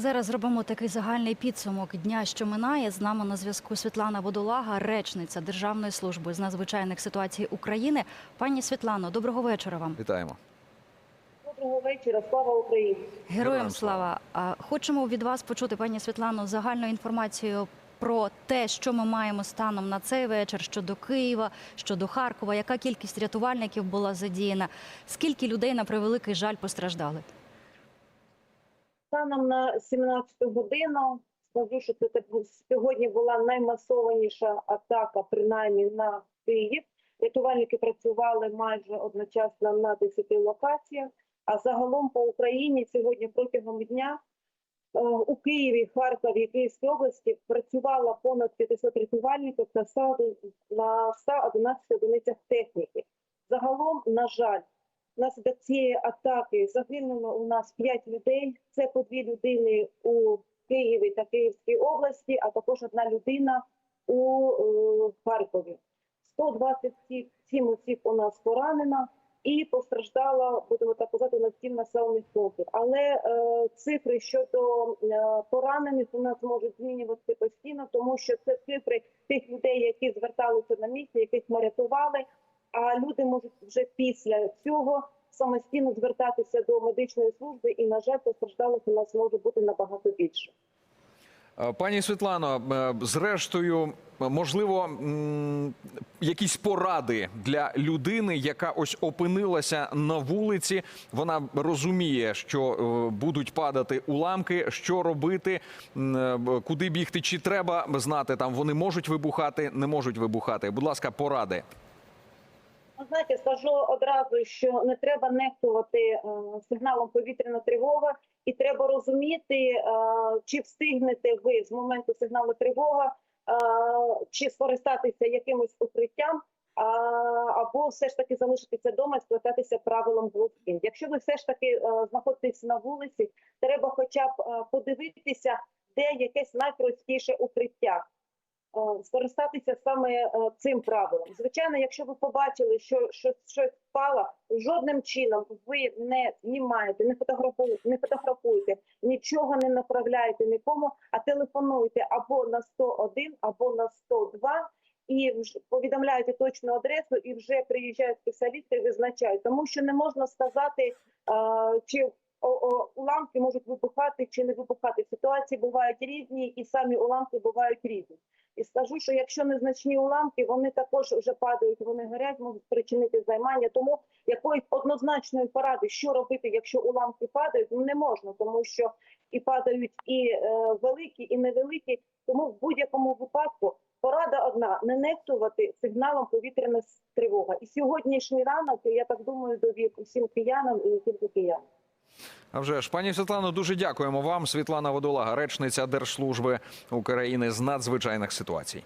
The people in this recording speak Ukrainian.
Зараз зробимо такий загальний підсумок дня, що минає. З нами на зв'язку Світлана Водолага, речниця Державної служби з надзвичайних ситуацій України. Пані Світлано, доброго вечора вам. Вітаємо. Доброго вечора, слава Україні. Героям слава. А, Хочемо від вас почути, пані Світлано, загальну інформацію про те, що ми маємо станом на цей вечір щодо Києва, щодо Харкова. Яка кількість рятувальників була задіяна? Скільки людей на превеликий жаль постраждали? Станом на 17 годину скажу, що це сьогодні була наймасованіша атака, принаймні на Київ. Рятувальники працювали майже одночасно на 10 локаціях. А загалом по Україні сьогодні протягом дня е, у Києві, Харкові, Київській області працювало понад 500 рятувальників 100 на 111 одиницях техніки. Загалом, на жаль, Внаслідок цієї атаки загинуло у нас 5 людей. Це по дві людини у Києві та Київській області, а також одна людина у е, Харкові. 127 осіб у нас поранено і постраждало, будемо так казати, на 7 населених пунктів. Але е, цифри щодо е, поранених у нас можуть змінюватися постійно, тому що це цифри тих людей, які зверталися на місце, яких ми рятували. А люди можуть вже після цього самостійно звертатися до медичної служби, і на жаль, постраждалих у нас може бути набагато більше. Е, Пані Світлано, е, зрештою, можливо, якісь поради для людини, яка ось опинилася на вулиці. Вона розуміє, що е, будуть падати уламки, що робити, куди бігти, чи треба знати там. Вони можуть вибухати, не можуть вибухати. Будь ласка, поради. Знаєте, скажу одразу, що не треба нехтувати е, сигналом повітряна тривога, і треба розуміти, е, чи встигнете ви з моменту сигналу тривога, е, чи скористатися якимось укриттям, або все ж таки залишитися вдома і скористатися правилом глухим. Якщо ви все ж таки знаходитесь на вулиці, треба хоча б подивитися, де якесь найпростіше укриття. Е, скористатися саме е, цим правилом. Звичайно, якщо ви побачили, що щось щось впало, жодним чином ви не знімаєте, не фотографуєте, не фотографуєте, нічого не направляєте нікому, а телефонуєте або на 101, або на 102 і повідомляєте точну адресу, і вже приїжджають спеціалісти і визначають, тому що не можна сказати, е, чи уламки можуть вибухати чи не вибухати. Ситуації бувають різні, і самі уламки бувають різні. І скажу, що якщо незначні уламки, вони також вже падають, вони горять, можуть спричинити займання. Тому якоїсь однозначної поради, що робити, якщо уламки падають, не можна, тому що і падають і е, великі, і невеликі. Тому в будь-якому випадку порада одна: не нехтувати сигналом повітряна тривога. І сьогоднішній ранок, я так думаю, довів усім киянам і тільки киянам. А вже ж, пані Світлано, дуже дякуємо вам. Світлана Водолага, речниця Держслужби України з надзвичайних ситуацій.